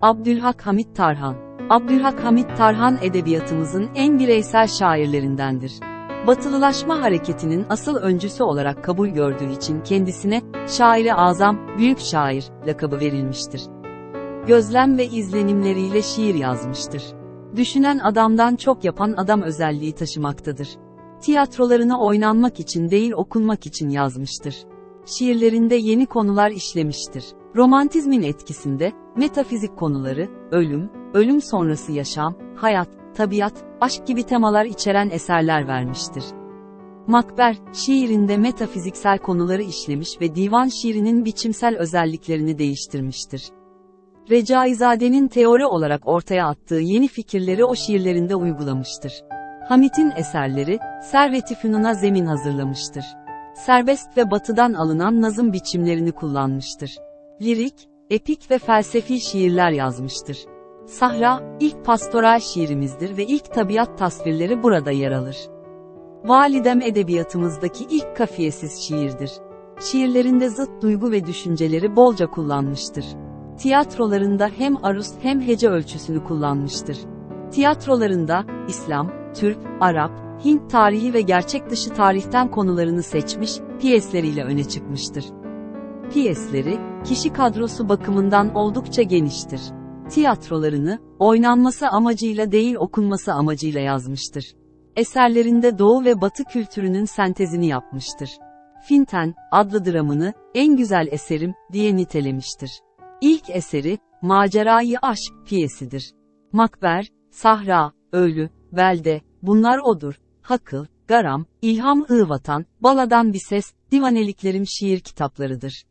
Abdülhak Hamit Tarhan Abdülhak Hamit Tarhan edebiyatımızın en bireysel şairlerindendir. Batılılaşma hareketinin asıl öncüsü olarak kabul gördüğü için kendisine şairi azam, büyük şair lakabı verilmiştir. Gözlem ve izlenimleriyle şiir yazmıştır. Düşünen adamdan çok yapan adam özelliği taşımaktadır. Tiyatrolarına oynanmak için değil okunmak için yazmıştır. Şiirlerinde yeni konular işlemiştir. Romantizmin etkisinde, metafizik konuları, ölüm, ölüm sonrası yaşam, hayat, tabiat, aşk gibi temalar içeren eserler vermiştir. Makber, şiirinde metafiziksel konuları işlemiş ve divan şiirinin biçimsel özelliklerini değiştirmiştir. Recaizade'nin teori olarak ortaya attığı yeni fikirleri o şiirlerinde uygulamıştır. Hamit'in eserleri, Servet-i Fünun'a zemin hazırlamıştır. Serbest ve batıdan alınan nazım biçimlerini kullanmıştır. Lirik, epik ve felsefi şiirler yazmıştır. Sahra, ilk pastoral şiirimizdir ve ilk tabiat tasvirleri burada yer alır. Validem edebiyatımızdaki ilk kafiyesiz şiirdir. Şiirlerinde zıt duygu ve düşünceleri bolca kullanmıştır. Tiyatrolarında hem aruz hem hece ölçüsünü kullanmıştır. Tiyatrolarında, İslam, Türk, Arap, Hint tarihi ve gerçek dışı tarihten konularını seçmiş, piyesleriyle öne çıkmıştır. Piyesleri, kişi kadrosu bakımından oldukça geniştir. Tiyatrolarını, oynanması amacıyla değil okunması amacıyla yazmıştır. Eserlerinde Doğu ve Batı kültürünün sentezini yapmıştır. Finten, adlı dramını, en güzel eserim, diye nitelemiştir. İlk eseri, Macerayı Aşk piyesidir. Makber, Sahra, Ölü, Belde, bunlar odur. Hakıl, Garam, İlham Iğvatan, Baladan bir ses, Divaneliklerim şiir kitaplarıdır.